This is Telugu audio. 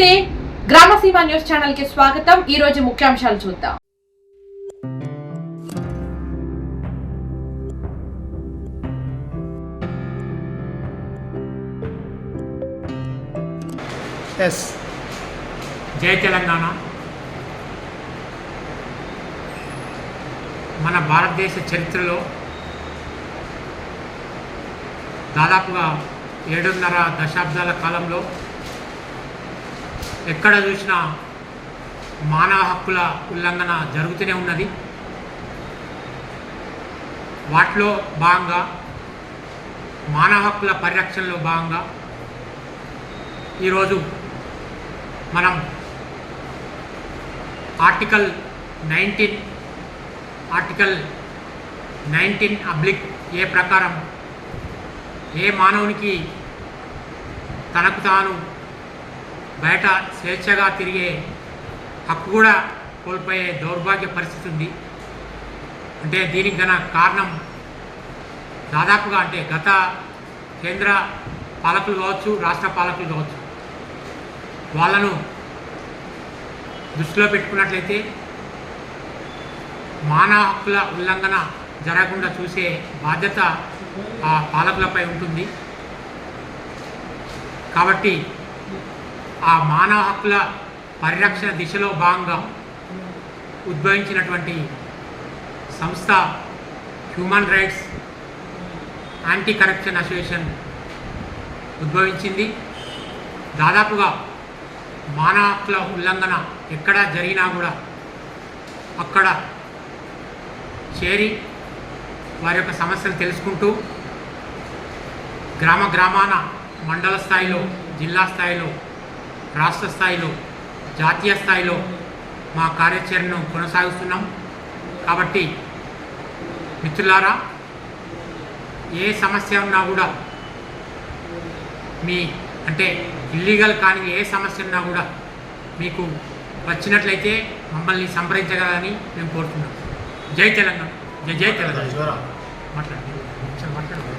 నమస్తే. గ్రామసీమ న్యూస్ ఛానల్కి స్వాగతం. ఈ రోజు ముఖ్యాంశాలు చూద్దాం. ఎస్. జై తెలంగాణ. మన భారతదేశ చరిత్రలో దాదాపుగా ఏడున్నర దశాబ్దాల కాలంలో ఎక్కడ చూసినా మానవ హక్కుల ఉల్లంఘన జరుగుతూనే ఉన్నది. వాటిలో భాగంగా మానవ హక్కుల పరిరక్షణలో భాగంగా ఈరోజు మనం ఆర్టికల్ నైన్టీన్ ఆర్టికల్ నైన్టీన్ అబ్లిక్ ఏ ప్రకారం ఏ మానవునికి తనకు తాను బయట స్వేచ్ఛగా తిరిగే హక్కు కూడా కోల్పోయే దౌర్భాగ్య పరిస్థితి ఉంది. అంటే దీనికి గన కారణం దాదాపుగా అంటే గత కేంద్ర పాలకులు కావచ్చు రాష్ట్ర పాలకులు కావచ్చు వాళ్ళను దృష్టిలో పెట్టుకున్నట్లయితే మానవ హక్కుల ఉల్లంఘన జరగకుండా చూసే బాధ్యత ఆ పాలకులపై ఉంటుంది. కాబట్టి ఆ మానవ హక్కుల పరిరక్షణ దిశలో భాగంగా ఉద్భవించినటువంటి సంస్థ human rights anti corruption association ఉద్భవించింది. దాదాపుగా మానవ హక్కుల ఉల్లంఘన ఎక్కడ జరిగినా కూడా అక్కడ చేరి వారి యొక్క సమస్యలు తెలుసుకుంటూ గ్రామ గ్రామాన మండల స్థాయిలో జిల్లా స్థాయిలో రాష్ట్ర స్థాయిలో జాతీయ స్థాయిలో మా కార్యాచరణను కొనసాగిస్తున్నాం కాబట్టి మిత్రులారా ఏ సమస్య ఉన్నా కూడా మీ అంటే ఇల్లీగల్ కాని ఏ సమస్య ఉన్నా కూడా మీకు వచ్చినట్లయితే మమ్మల్ని సంప్రదించగలని మేము కోరుతున్నాం జై తెలంగాణ జై జై తెలంగాణ మాట్లాడండి మాట్లాడండి